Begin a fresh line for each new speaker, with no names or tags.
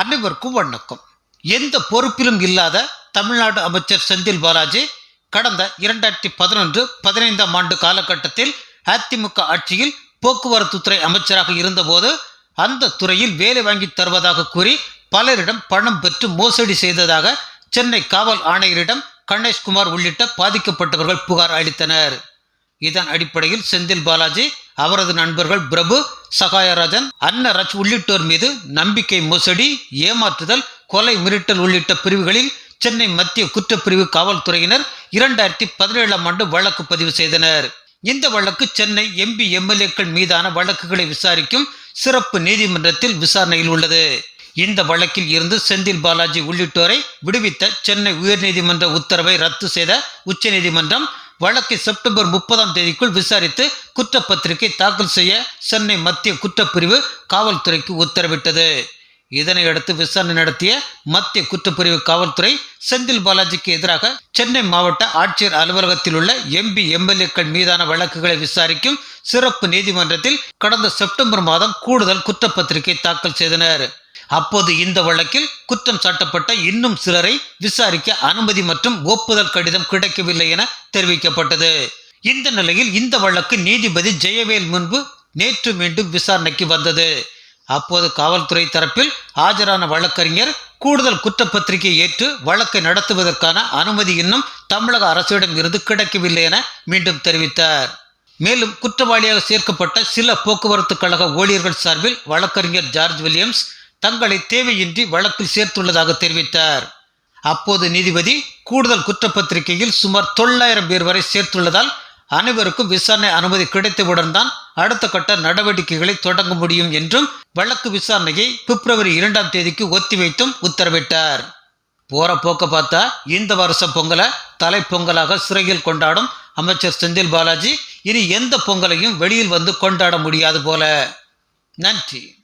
அனைவருக்கும் வணக்கம். எந்த பொறுப்பிலும் இல்லாத தமிழ்நாடு அமைச்சர் செந்தில் பாலாஜி கடந்த இரண்டாயிரத்தி பதினொன்று பதினைந்தாம் ஆண்டு காலகட்டத்தில் அதிமுக ஆட்சியில் போக்குவரத்து துறை அமைச்சராக இருந்தபோது அந்த துறையில் வேலை வாங்கி தருவதாக கூறி பலரிடம் பணம் பெற்று மோசடி செய்ததாக சென்னை காவல் ஆணையரிடம் கணேஷ்குமார் உள்ளிட்ட பாதிக்கப்பட்டவர்கள் புகார் அளித்தனர். இதன் அடிப்படையில் செந்தில் பாலாஜி அவரது நண்பர்கள் பிரபு சகாயராஜன் அன்னரஜ் உள்ளிட்டோர் மீது நம்பிக்கை மோசடி ஏமாற்றுதல் கொலை மிரட்டல் உள்ளிட்ட பிரிவுகளில் சென்னை மத்திய குற்றப்பிரிவு காவல்துறையினர் இரண்டாயிரத்தி பதினேழாம் ஆண்டு வழக்கு பதிவு செய்தனர். இந்த வழக்கு சென்னை எம்பி எம்எல்ஏக்கள் மீதான வழக்குகளை விசாரிக்கும் சிறப்பு நீதிமன்றத்தில் விசாரணையில் உள்ளது. இந்த வழக்கில் இருந்து செந்தில் பாலாஜி உள்ளிட்டோரை விடுவித்த சென்னை உயர்நீதிமன்ற உத்தரவை ரத்து செய்த உச்சநீதிமன்றம் வழக்கை செப்டம்பர் முப்பதாம் தேதிக்குள் விசாரித்து குற்றப்பத்திரிகை தாக்கல் செய்ய சென்னை மத்திய குற்றப்பிரிவு காவல்துறைக்கு உத்தரவிட்டது. இதனையடுத்து விசாரணை நடத்திய மத்திய குற்றப்பிரிவு காவல்துறை செந்தில் பாலாஜிக்கு எதிராக சென்னை மாவட்ட ஆட்சியர் அலுவலகத்தில் உள்ள எம்பி எம்எல்ஏக்கள் மீதான வழக்குகளை விசாரிக்கும் சிறப்பு நீதிமன்றத்தில் கடந்த செப்டம்பர் மாதம் கூடுதல் குற்றப்பத்திரிகை தாக்கல் செய்தனர். அப்போது இந்த வழக்கில் குற்றம் சாட்டப்பட்ட இன்னும் சிலரை விசாரிக்க அனுமதி மற்றும் ஒப்புதல் கடிதம் கிடைக்கவில்லை என தெரிவிக்கப்பட்டது. இந்த நிலையில் இந்த வழக்கு நீதிபதி ஜெயவேல் முன்பு நேற்று மீண்டும் விசாரணைக்கு வந்தது. அப்போது காவல்துறை தரப்பில் ஆஜரான வழக்கறிஞர் கூடுதல் குற்றப்பத்திரிகை ஏற்று வழக்கை நடத்துவதற்கான அனுமதி இன்னும் தமிழக அரசிடம் இருந்து கிடைக்கவில்லை என மீண்டும் தெரிவித்தார். மேலும் குற்றவாளியாக சேர்க்கப்பட்ட சில போக்குவரத்து கழக ஊழியர்கள் சார்பில் வழக்கறிஞர் ஜார்ஜ் வில்லியம்ஸ் தங்களை தேவையின்றி வழக்கில் சேர்த்துள்ளதாக தெரிவித்தார். அப்போது நீதிபதி கூடுதல் குற்றப்பத்திரிகையில் சுமார் தொள்ளாயிரம் பேர் வரை சேர்த்துள்ளதால் அனைவருக்கும் விசாரணை அனுமதி கிடைத்தவுடன் தான் அடுத்த கட்ட நடவடிக்கைகளை தொடங்க முடியும் என்றும் வழக்கு விசாரணையை பிப்ரவரி இரண்டாம் தேதிக்கு ஒத்திவைத்தும் உத்தரவிட்டார். போற போக்க பார்த்தா இந்த வருஷ பொங்கலை தலைப்பொங்கலாக சிறையில் கொண்டாடும் அமைச்சர் செந்தில் பாலாஜி இனி எந்த பொங்கலையும் வெளியில் வந்து கொண்டாட முடியாது போல. நன்றி.